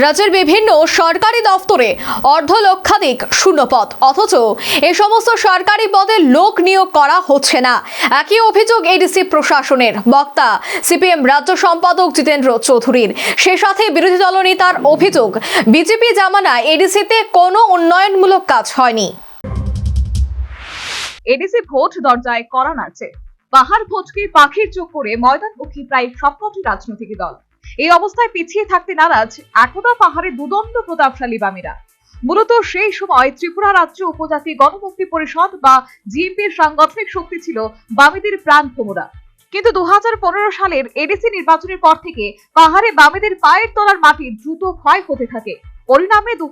রাজ্যের বিভিন্ন সরকারি দফতরে অর্ধ লক্ষাধিক শূন্যপদ। অথচ এ সমস্ত সরকারি পদে লোক নিয়োগ করা হচ্ছে না। একই অভিযোগ এডিসি প্রশাসনের। বক্তা সিপিএম রাজ্য সম্পাদক জিতেন্দ্র চৌধুরীর। সে সাথে বিরোধী দলনেতার অভিযোগ, বিজেপি জামানায় এডিসিতে কোনো উন্নয়নমূলক কাজ হয়নি। এডিসি ভোট দরজায় করা নাড়ছে পাহাড় ভোটকে পাখির চোখ করে ময়দানমুখী প্রায় সবকটি রাজনৈতিক দল। এই অবস্থায় পিছিয়ে থাকতে নারাজ একদা পাহাড়ে দুদণ্ড প্রতাপশালী বামেরা। মূলত সেই সময় ত্রিপুরা রাজ্য উপজাতি গণমুক্তি পরিষদ বা জিএমপির সাংগঠনিক শক্তি ছিল বামেদের প্রাণ ভোমরা কিন্তু দু হাজার পনেরো সালের এডিসি নির্বাচনের পর থেকে পাহাড়ে বামেদের পায়ের তলার মাটি দ্রুত ক্ষয় হতে থাকে। পরিণামে দু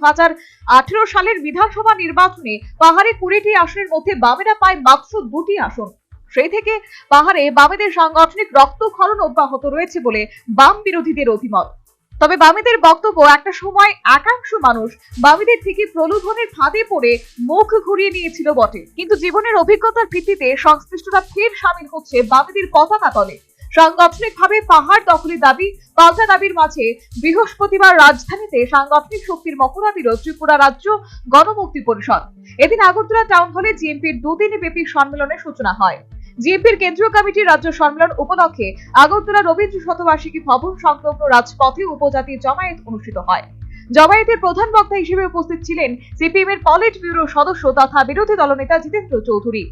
সালের বিধানসভা নির্বাচনে পাহাড়ে কুড়িটি আসনের মধ্যে বামেরা পায় মাত্র দুটি আসন। সেই থেকে পাহাড়ে বামেদের সাংগঠনিক রক্তক্ষরণ অব্যাহত রয়েছে বলে বাম বিরোধীদের অভিমত। তবে বামেদের বক্তব্য একটা সময় একাংশ মানুষ বামেদের থেকে প্রলোভনের ফাঁদে পড়ে মুখ ঘুরিয়ে নিয়েছিল বটে। কিন্তু জীবনের অভিজ্ঞতার ভিত্তিতে সংশ্লিষ্টরা ফের সামিল হচ্ছে বামেদের পতাকা তলে। সাংগঠনিকভাবে পাহাড় দখলের দাবি, পাল্টা দাবির মাঝে বৃহস্পতিবার রাজধানীতে সাংগঠনিক শক্তির মহড়া দিল ত্রিপুরা রাজ্য গণমুক্তি পরিষদ। এদিন আগরতলা টাউন হলে জিএমপির দুদিন ব্যাপী সম্মেলনের সূচনা হয়। জিএমপির কেন্দ্রীয় কমিটির রাজ্য সম্মেলন উপলক্ষে আগরতলা রবীন্দ্র শতবার্ষিকী ভবন সংলগ্ন রাজপথে উপজাতি জমায়েত অনুষ্ঠিত হয়। জমায়েতের প্রধান বক্তা হিসেবে উপস্থিত ছিলেন সিপিএম এর পলিট ব্যুরো সদস্য তথা বিরোধী দলনেতা জিতেন্দ্র চৌধুরী।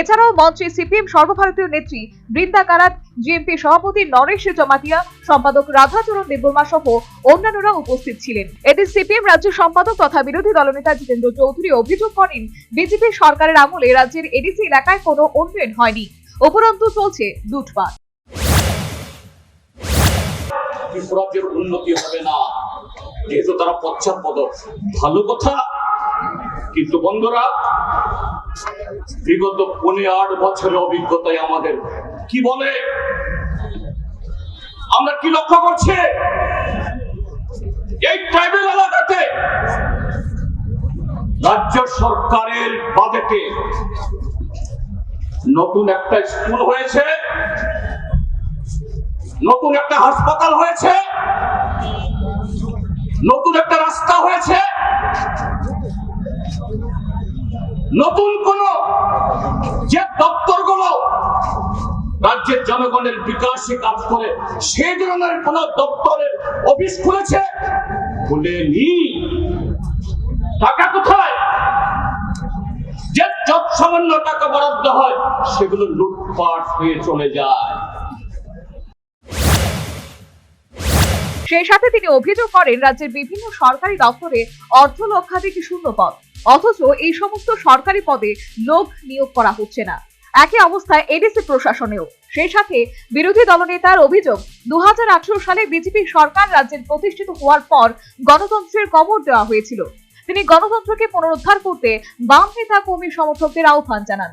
এছাড়াও মঞ্চে সিপিএম সর্বভারতীয় নেত্রী বৃন্দা কারাত, জিএমপি সভাপতি নরেশ জমাতিয়া, সম্পাদক রাধাচরণ দেববর্মা সহ অন্যান্যরা উপস্থিত ছিলেন। এদিন সিপিএম রাজ্য সম্পাদক তথা বিরোধী দলনেতা জিতেন্দ্র চৌধুরী অভিযোগ করেন, বিজেপি সরকারের আমলে রাজ্যের এডিসি এলাকায় কোনো উন্নয়ন হয়নি। উপরন্তু চলছে লুটপাট। উন্নতি হবে না। যেহেতু তারা পশ্চাৎপদ ভালো কথা। কিন্তু বন্ধুরা, বিগত পনেরো আট বছরের অভিজ্ঞতায় আমাদের কি বলে? আমরা কি লক্ষ্য করছি? এই ট্রাইবেল এলাকাতে রাজ্য সরকারের বাজেটে নতুন একটা স্কুল হয়েছে, নতুন একটা হাসপাতাল হয়েছে। নতুন একটা রাস্তা হয়েছে। নতুন কোন যে দপ্তরগুলো রাজ্যের জনগণের বিকাশে কাজ করে, সেই ধরনের কোন দপ্তরের অফিস খুলেছে? খুলেনি। টাকা কোথায়? যে যত সামান্য টাকা বরাদ্দ হয়, সেগুলো লুটপাট হয়ে চলে যায়। সেই সাথে তিনি অভিযোগ করেন রাজ্যের বিভিন্ন সরকারি দপ্তরে অর্ধ লক্ষাধিক শূন্য পদ। অথচ এই সমস্ত সরকারি পদে লোক নিয়োগ করা হচ্ছে না। একই অবস্থায় এডিসি প্রশাসনেও। সেই সাথে বিরোধী দলনেতার অভিযোগ দু হাজার আঠারো সালে বিজেপি সরকার রাজ্যের প্রতিষ্ঠিত হওয়ার পর গণতন্ত্রের কবর দেওয়া হয়েছিল। তিনি গণতন্ত্রকে পুনরুদ্ধার করতে বাম নেতা কর্মী সমর্থকদের আহ্বান জানান।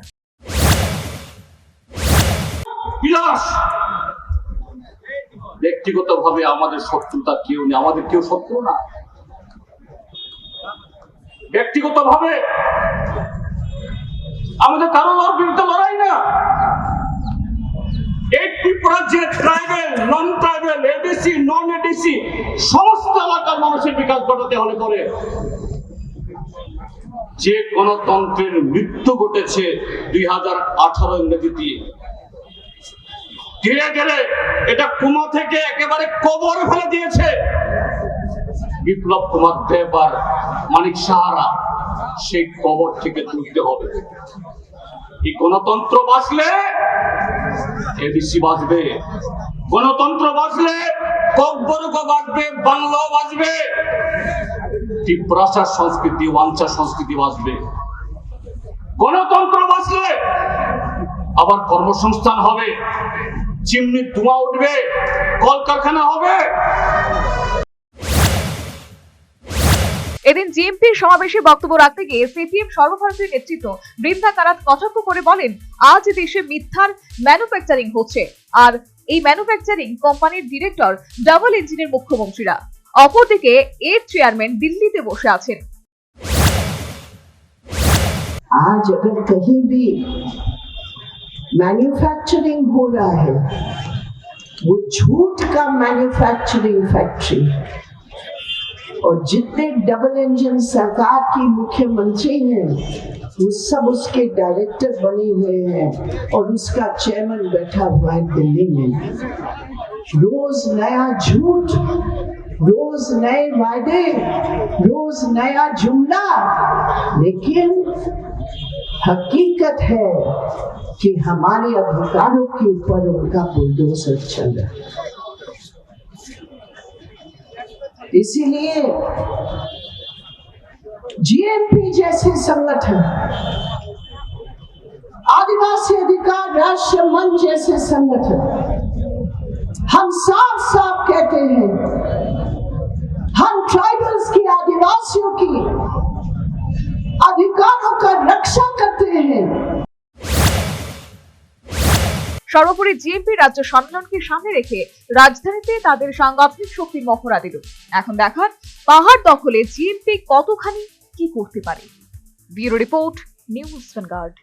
ব্যক্তিগতভাবে আমাদের শত্রুতা কেউ নেই, আমাদের কেউ শত্রু না। ব্যক্তিগতভাবে আমাদের কারও লড় বিরুদ্ধে লড়াই না। যে tribal, non tribal, ADC, non ADC, সমস্ত এলাকার মানুষের বিকাশ ঘটাতে হলে করে। যে গণতন্ত্রের মৃত্যু ঘটেছে দুই হাজার আঠারো ইংরেজিতে। ধীরে ধীরে এটা কুমা থেকে একেবারে কবর ফেলে দিয়েছে। বিপ্লব কুমার দেব আর মানিক সাহারা সেই কবর থেকে তুলতে হবে। এই গণতন্ত্র বাঁচলে? এডিসি বাঁচবে। গণতন্ত্র বাঁচলে ককবরক বাঁচবে, বাংলাও বাঁচবে। ত্রিপ্রাসার সংস্কৃতি, ওয়াঞ্চা সংস্কৃতি বাঁচবে। গণতন্ত্র বাঁচলে আবার কর্মসংস্থান হবে। চিমনি ধোঁয়া উঠবে কলকারখানা হবে এদিন জিএমপির সমাবেশে বক্তব্য রাখতে গিয়ে সিপিএম সর্বভারতীয় নেতৃত্ব বৃন্দা কারাত কটাক্ষ করে বলেন আজ দেশে মিথ্যার ম্যানুফ্যাকচারিং হচ্ছে আর এই ম্যানুফ্যাকচারিং কোম্পানির ডিরেক্টর ডাবল ইঞ্জিনের মুখ্যমন্ত্রীরা অপরদিকে এর চেয়ারম্যান দিল্লিতে বসে আছেন आज अगर कहीं भी मैन्युफैक्चरिंग हो रहा है, वो झूठ का मैन्युफैक्चरिंग फैक्ट्री और जितने डबल इंजन सरकार की मुख्यमंत्री हैं, वो सब उसके डायरेक्टर बने हुए हैं और उसका चेयरमैन बैठा हुआ है दिल्ली में। रोज नया झूठ, रोज नए वायदे रोज नया जुमला, लेकिन हकीकत है कि हमारे अधिकारों के ऊपर उनका बुलडोजर चल रहा है। इसीलिए जीएमपी जैसे संगठन, आदिवासी अधिकार राष्ट्रीय मंच जैसे संगठन, हम साफ़ साफ़ कहते हैं সর্বোপরি জিএমপি রাজ্য সম্মেলনকে সামনে রেখে রাজধানীতে তাদের সাংগঠনিক শক্তির মহড়া দিল। এখন দেখার পাহাড় দখলে জিএমপি কতখানি কি করতে পারে। Bureau report, news vanguard